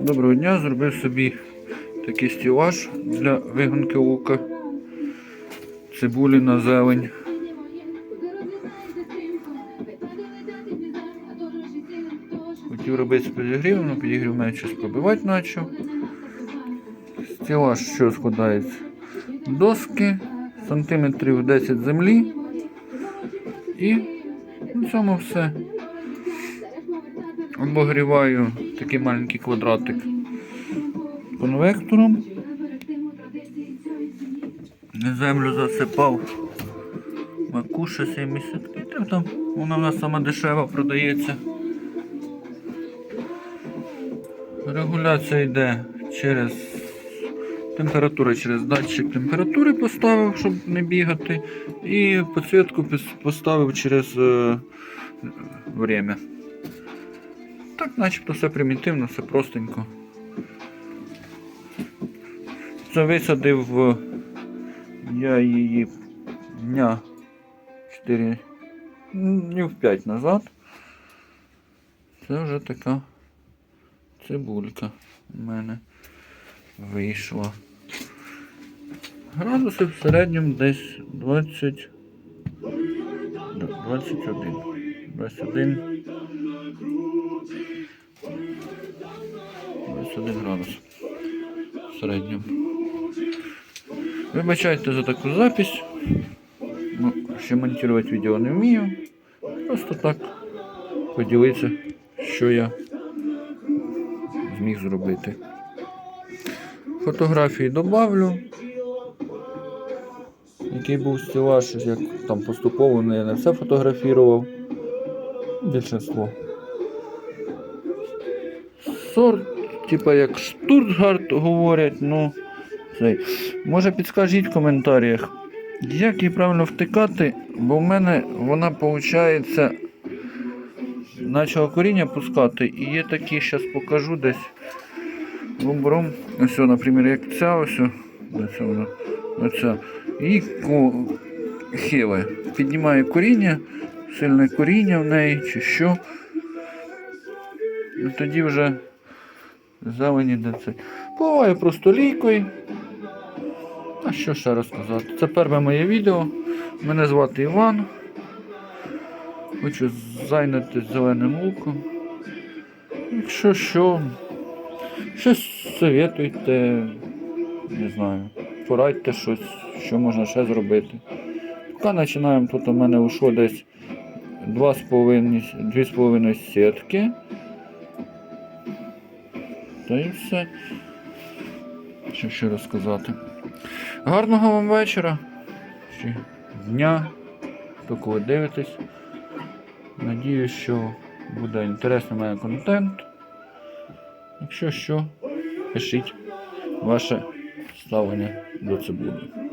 Доброго дня, зробив собі такий стілаж для вигонки ока. Цибулі на зелень. Хотів робити з підігрівом, але підігрів мене щось пробивати почав. Стілаж що складається? Доски, сантиметрів 10 землі. І на цьому все. Обогріваю такий маленький квадратик конвектором. Землю засипав макуша 70 літрів там. Вона в нас сама дешева продається. Регуляція йде через температуру, через датчик температури поставив, щоб не бігати. І підсвітку поставив через е. Так, начебто все примітивно, все простенько. Це висадив я її дня 4 днів 5 назад. Це вже така цибулька в мене вийшла. Градуси в середньому десь 20. да, 21. 21. 21 градус в середньому. Вибачайте за таку запись. Ну, ще монтувати відео не вмію. Просто так поділитися, що я зміг зробити. Фотографії добавлю. Який був стілаж, як там поступово не, не все фотографував. Більшинство. Сорт, типа як Штутгарт говорять, ну. Цей. Може підскажіть в коментарях, як її правильно втикати, бо в мене вона виходить почала коріння пускати і є такі, зараз покажу десь бомбром. Ось, наприклад, як ця ось, ось оця. І хиле. Піднімає коріння, сильне коріння в неї чи що. І тоді вже зелені де це. Просто лійкою. А що ще розказати? Це перше моє відео. Мене звати Іван. Хочу зайнятися зеленим луком. Якщо що, щось советуйте, не знаю, порадьте щось, що можна ще зробити. Поки починаємо, тут у мене ушло десь 2,5 2,5 сітки. Та і все. Що ще розказати? Гарного вам вечора. Чи дня. Хто коли дивитесь. Надіюсь, що буде інтересний мене контент. Якщо що, пишіть ваше ставлення до цибулі.